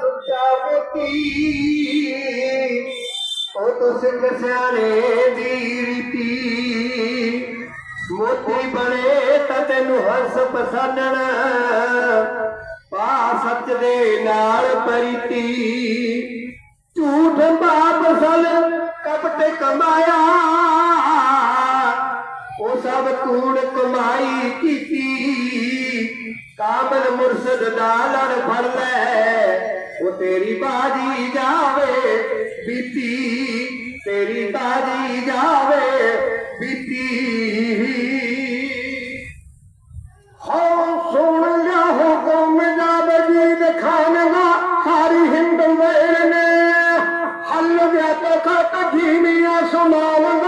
ਸੁੱਚਾ ਮੋਤੀ ਉਹ ਤੋ ਸਿੱਖ ਸਿਆਣੇ ਦੀ ਰੀਤੀ। ਮੋਤੀ ਬਣੇ ਤਾਂ ਤੈਨੂੰ ਹਰਸ ਪਸਾਨਣ। ਪਾ ਸੱਚ ਦੇ ਨਾਲ ਪਰੀਤੀ। ਝੂਠ ਬਾਪ ਕਪਟ ਕਮਾਇਆ। ਉਹ ਸਭ ਕੂੜ ਕਮਾਈ ਕੀਤੀ। ਕਾਬਲ ਮੁਰਸ਼ਦ ਦਾ ਲੜ ਫੜ ਲੈ। ਉਹ ਤੇਰੀ ਬਾਜੀ ਜਾਵੇ, ਬੀਤੀ, ਤੇਰੀ ਬਾਜੀ ਜਾਵੇ, ਬੀਤੀ। ਹੋ, ਸੁਣ ਲਿਆ ਹੋ ਗਮ ਜਾਵੇ ਜੀ ਦਿਖਾਣਾ ਸਾਰੀ ਹਿੰਦ ਵੇੜ ਨੇ। ਹੱਲ ਗਿਆ ਤੋ ਖਤ ਧੀਮੀਆਂ ਸੁਣਾਵਾਂ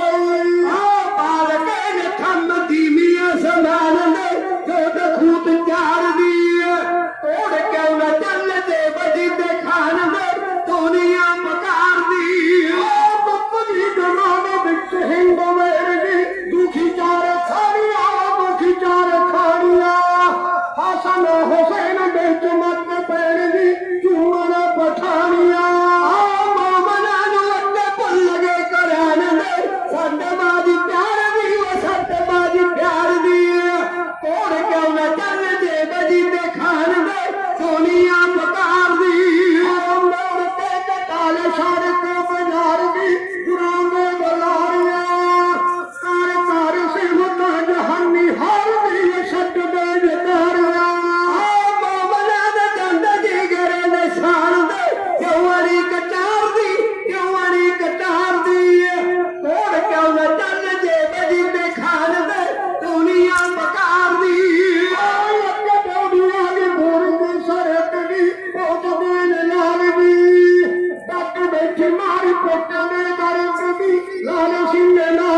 మారి పొట్ట మీద లాలసిందేనా?